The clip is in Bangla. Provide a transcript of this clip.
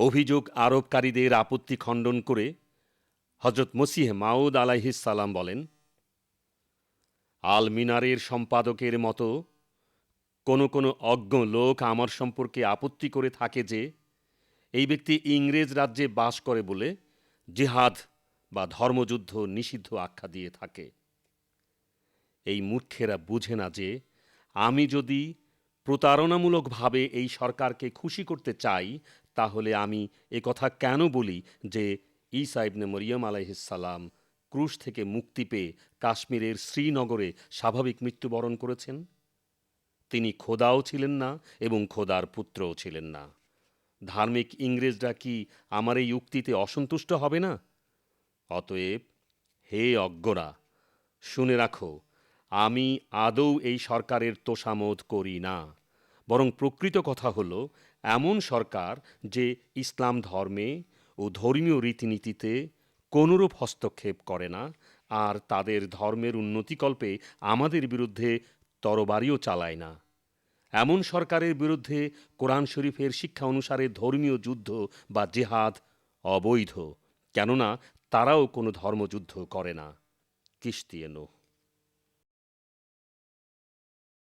অভিযোগ আরোপকারীদের আপত্তি খণ্ডন করে হজরত মসিহ মাউদ সালাম বলেন আল মিনারের সম্পাদকের মতো কোনো কোনো অজ্ঞ লোক আমার সম্পর্কে আপত্তি করে থাকে যে, এই ব্যক্তি ইংরেজ রাজ্যে বাস করে বলে জিহাদ বা ধর্মযুদ্ধ নিষিদ্ধ আখ্যা দিয়ে থাকে। এই মূর্খেরা বুঝে না যে, আমি যদি প্রতারণামূলকভাবে এই সরকারকে খুশি করতে চাই, তাহলে আমি এ কথা কেন বলি যে ঈসা ইবনে মরিয়ম আলাইহিসাল্লাম ক্রুশ থেকে মুক্তি পেয়ে কাশ্মীরের শ্রীনগরে স্বাভাবিক মৃত্যুবরণ করেছেন? তিনি খোদাও ছিলেন না এবং খোদার পুত্রও ছিলেন না। ধার্মিক ইংরেজরা কি আমার এই উক্তিতে অসন্তুষ্ট হবে না? অতএব হে অজ্ঞরা, শুনে রাখো আমি আদৌ এই সরকারের তোষামোদ করি না। বরং প্রকৃত কথা হলো, এমন সরকার যে ইসলাম ধর্মে ও ধর্মীয় রীতিনীতিতে কোনরূপ হস্তক্ষেপ করে না, আর তাদের ধর্মের উন্নতিকল্পে আমাদের বিরুদ্ধে তরবারিও চালায় না। এমন সরকারের বিরুদ্ধে কোরআন শরীফের শিক্ষা অনুসারে ধর্মীয় যুদ্ধ বা জেহাদ অবৈধ, কেননা তারাও কোনো ধর্মযুদ্ধ করে না। কিস্তিয়ে